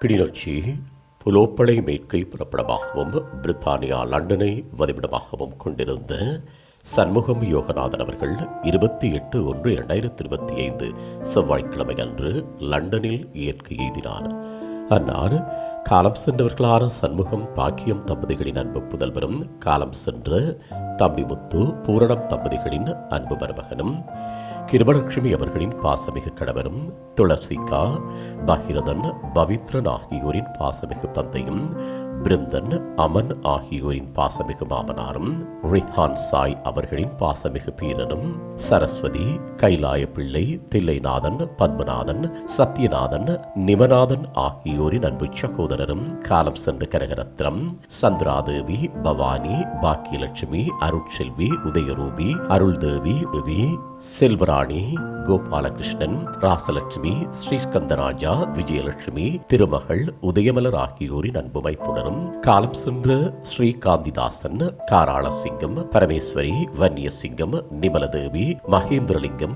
கிளிநொச்சி புலோப்பளை மேற்கை புறப்படமாகவும் பிரித்தானியா லண்டனை வதிவிடமாகவும் கொண்டிருந்த சண்முகம் யோகநாதன் அவர்கள் இருபத்தி எட்டு ஒன்று இரண்டாயிரத்தி இருபத்தி ஐந்து செவ்வாய்க்கிழமை அன்று லண்டனில் இயற்கை எய்தினார். அன்னார் காலம் சென்றவர்களான சண்முகம் பாக்கியம் தம்பதிகளின் அன்பு புதல்வரும் காலம் சென்ற தம்பிமுத்து பூரணம் தம்பதிகளின் அன்பு மருமகனும் கிருபலட்சுமி அவர்களின் பாசமிகு கணவரும் துளசிகா பகிரதன் பவித்ரன் ஆகியோரின் பாசமிகு தந்தையும் பிருந்தன் அமன் ஆகியோரின் பாசமிகு மாமனாரும் ரிஹான் சாய் அவர்களின் பாசமிகு பீரனும் சரஸ்வதி கைலாய பிள்ளை தில்லைநாதன் பத்மநாதன் சத்யநாதன் நிமநாதன் ஆகியோரின் அன்பு சகோதரரும் காலம் சென்ற கனகரத்னம் சந்திராதேவி பவானி பாக்கியலட்சுமி அருட்செல்வி உதயரூபி அருள்தேவி வி. செல்வராணி கோபாலகிருஷ்ணன் ராசலட்சுமி ஸ்ரீஸ்கந்தராஜா விஜயலட்சுமி திருமகள் உதயமலர் ஆகியோரின் அன்புமை தொடரும் காலம் சென்ற ஸ்ரீகாந்திதாசன் காராளசிங்கம் பரமேஸ்வரி வன்னியசிங்கம் நிமலதேவி மகேந்திரலிங்கம்